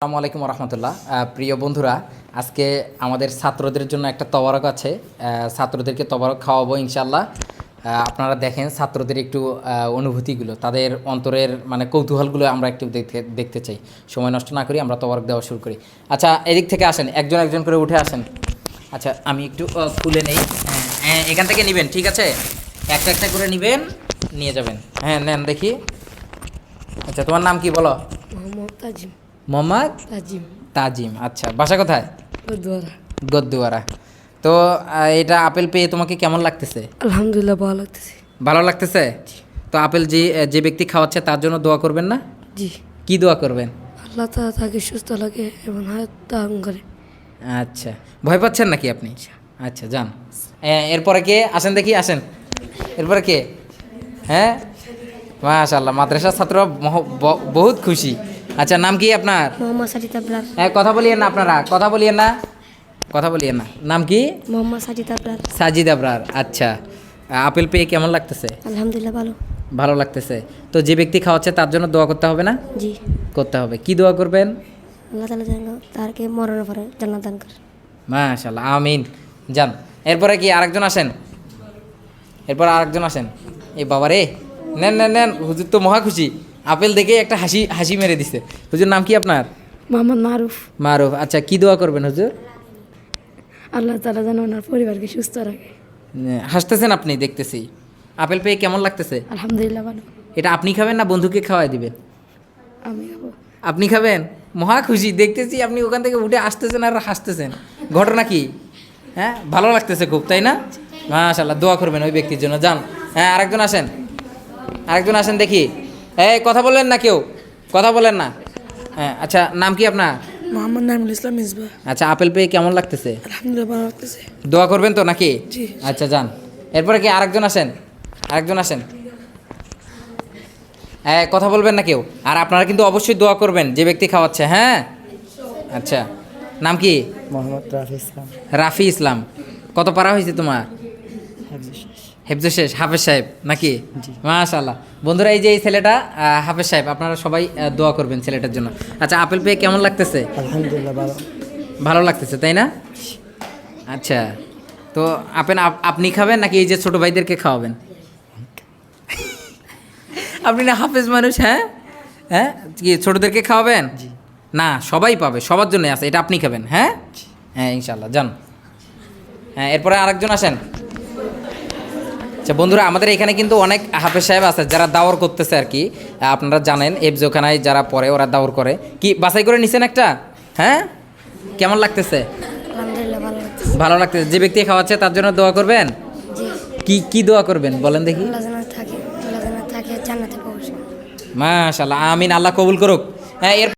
আসসালামু আলাইকুম রহমতুল্লাহ প্রিয় বন্ধুরা আজকে আমাদের ছাত্রদের জন্য একটা তবারক আছে। ছাত্রদেরকে তবারক খাওয়াবো ইনশাল্লাহ আপনারা দেখেন ছাত্রদের একটু অনুভূতিগুলো তাদের অন্তরের মানে কৌতূহলগুলো আমরা একটু দেখতে দেখতে চাই। সময় নষ্ট না করি আমরা তবারক দেওয়া শুরু করি। আচ্ছা এদিক থেকে আসেন একজন একজন করে উঠে আসেন। আচ্ছা আমি একটু খুলে নেই। হ্যাঁ, হ্যাঁ এখান থেকে নেবেন ঠিক আছে? একটা একটা করে নেবেন নিয়ে যাবেন। হ্যাঁ নেন দেখি। আচ্ছা তোমার নাম কি বলো? মোহাম্মদ মোহাম্মদ তাজিম। তাজিম আচ্ছা বাসা কোথায়? গদুয়ারা। তো এটা আপেল পেয়ে তোমাকে কেমন লাগতেছে? আলহামদুলিল্লাহ ভালো লাগতেছে। ভালো লাগতেছে? তো আপেল যে যে ব্যক্তি খাওয়াচ্ছে তার জন্য দোয়া করবেন না? জি। কি দোয়া করবেন? আল্লাহ তালা তাকে সুস্থ লাগে এবং হায়াত দান করে। আচ্ছা। ভয় পাচ্ছেন নাকি আপনি? আচ্ছা যান। এরপরে কে? আসেন দেখি আসেন। এরপরে কে? হ্যাঁ? মাশাল্লাহ মাদ্রাসার ছাত্র বহুত খুশি। আচ্ছা নাম কি আপনার? মোহাম্মদ সাজিদ আবরার। হ্যাঁ কথা বলিয়েন না আপনারা কথা বলিয়েন না কথা বলিয়েন না। নাম কি? মোহাম্মদ সাজিদ আবরার। সাজিদ আবরার আচ্ছা। আপেল পেয়ে কেমন লাগতেছে? আলহামদুলিল্লাহ ভালো। ভালো লাগতেছে। তো যে ব্যক্তি খাওয়াচ্ছে তার জন্য দোয়া করতে হবে না? জি। করতে হবে। কি দোয়া করবেন? আল্লাহ তালা যেন তারকে মরণের পরে জান্নাত দান করে। মাশাল্লাহ আমিন। যান এরপরে কি আরেকজন আসেন? এরপর আরেকজন আসেন। এই বাবা রে নেন নেন নেন হুজুর তো মহা খুশি। আপেল দেখে একটা হাসি হাসি মেরে দিছে। হুজুর নাম কি আপনার? মোহাম্মদ মারুফ। মারুফ। আচ্ছা কি দোয়া করবেন হুজুর? আল্লাহ তালা যেন ওনার পরিবারকে সুস্থ রাখে। হাসতেছেন আপনি দেখতেছি। আপেল পেয়ে কেমন লাগতেছে? আলহামদুলিল্লাহ ভালো। এটা আপনি খাবেন না বন্ধুকে খাওয়াই দিবেন? আমি খাব। আপনি খাবেন? মহা খুশি দেখতেছি আপনি ওখান থেকে উঠে আসতেছেন আর হাসতেছেন। ঘটনা কি? হ্যাঁ ভালো লাগতেছে খুব তাই না? মাশাল্লাহ দোয়া করবেন ওই ব্যক্তির জন্য। যান। হ্যাঁ আরেকজন আসেন। আরেকজন আসেন দেখি। এই কথা বলেন না কেউ? কথা বলেন না। হ্যাঁ আচ্ছা নাম কি আপনার? মোহাম্মদ নাইমুল ইসলাম মিসবা। আচ্ছা আপেল পেয়ে কেমন লাগতেছে? আলহামদুলিল্লাহ ভালো লাগতেছে। দোয়া করবেন তো নাকি? জি। আচ্ছা যান। এরপরে কি আরেকজন আসেন? আরেকজন আসেন। হ্যাঁ কথা বলবেন না কেউ? আর আপনারা কিন্তু অবশ্যই দোয়া করবেন যে ব্যক্তি খাওয়াচ্ছে হ্যাঁ? আচ্ছা নাম কি? মোহাম্মদ রাফি ইসলাম। রাফি ইসলাম। কত পারা হয়েছে তোমার? হেফজু শেষ হাফেজ সাহেব নাকি? মাশাল্লাহ বন্ধুরা এই যে এই ছেলেটা হাফেজ সাহেব আপনারা সবাই দোয়া করবেন ছেলেটার জন্য। আচ্ছা আপেল পেয়ে কেমন লাগতেছে? আলহামদুলিল্লাহ ভালো। ভালো লাগতেছে তাই না? আচ্ছা তো আপেল আপ- আপনি খাবেন নাকি এই যে ছোট ভাইদেরকে খাওয়াবেন? আপনি না হাফেজ মানুষ হ্যাঁ? হ্যাঁ? কি ছোটদেরকে খাওয়াবেন? না সবাই পাবে সবার জন্য আছে এটা আপনি খাবেন হ্যাঁ? হ্যাঁ ইনশাল্লাহ যান। হ্যাঁ এরপরে আরেকজন আসেন। আচ্ছা বন্ধুরা আমাদের এখানে কিন্তু অনেক হাফেজ সাহেব আছে যারা দাওয়ার করতেছে আর কি। আপনারা জানেন এফজোখানায় যারা পড়ে ওরা দাওয়ার করে। কি বাছাই করে নিছেন একটা? হ্যাঁ? কেমন লাগতেছে? ভালো লাগতেছে। যে ব্যক্তি খাওয়াচ্ছে তার জন্য দোয়া করবেন? কি কি দোয়া করবেন বলেন দেখি। মাশাল্লাহ আমিন আল্লাহ কবুল করুক। হ্যাঁ এর